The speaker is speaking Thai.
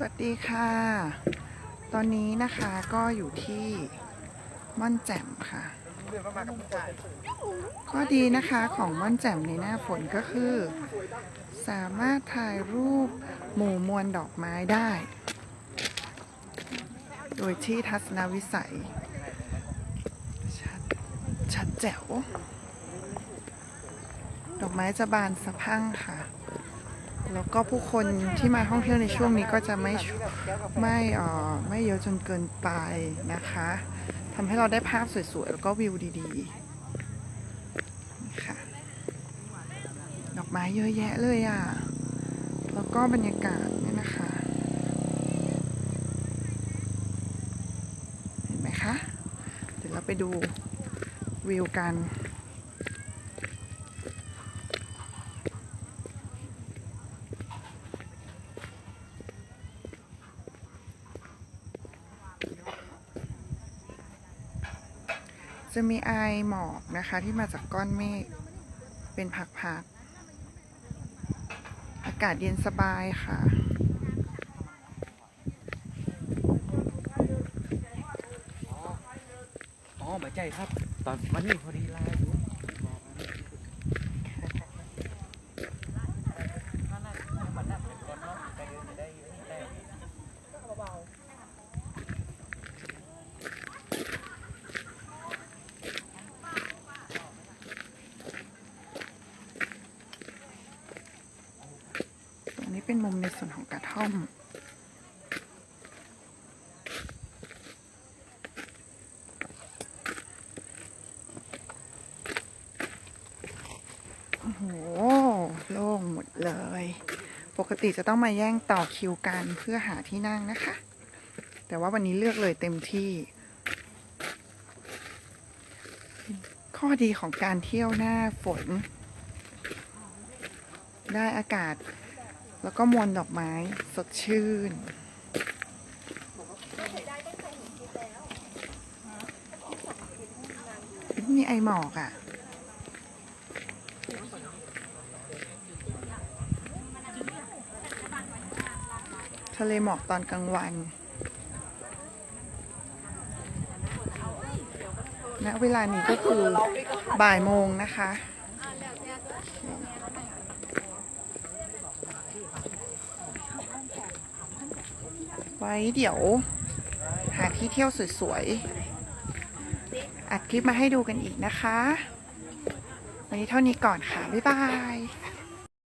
สวัสดีค่ะ ตอนนี้นะคะก็อยู่ที่ม่อนแจ่มค่ะ ข้อดีนะคะของม่อนแจ่มในหน้าฝนก็คือ สามารถถ่ายรูปหมู่มวลดอกไม้ได้ โดยที่ทัศนวิสัย ชัดชัดแจ๋ว ดอกไม้จะบานสะพั่งค่ะ แล้วก็ผู้คนที่มาท่องเที่ยวในช่วงนี้ก็จะไม่ไม่เอ่อไม่เยอะจนเกินไปนะคะทำให้เราได้ภาพสวยๆ แล้วก็วิวดีๆค่ะดอกไม้เยอะแยะเลยอะ แล้วก็บรรยากาศเนี่ยนะคะเห็นไหมคะ เดี๋ยวเราไปดูวิวกัน จะมีไอหมอกนะคะที่มาจากก้อนเมฆเป็นพักๆ อากาศเย็นสบายค่ะอ๋อไม่ใช่ครับ ตอนวันนี้พอดีลาอยู่ตรงนี้ เป็นมุมในส่วนของกระท่อม โอ้โห โล่งหมดเลย ปกติจะต้องมาแย่งต่อคิวกันเพื่อหาที่นั่งนะคะ แต่ว่าวันนี้เลือกเลยเต็มที่ ข้อดีของการเที่ยวหน้าฝน ได้อากาศ แล้วก็มวลดอกไม้สดชื่น มีไอหมอกอะ่ะ ทะเลหมอกตอนกลางวัน ณ เวลานี้ก็คือบ่ายโมงนะคะ ไว้เดี๋ยว หาที่เที่ยวสวยๆ อัดคลิปมาให้ดูกันอีกนะคะ วันนี้เท่านี้ก่อนค่ะ บ๊ายบาย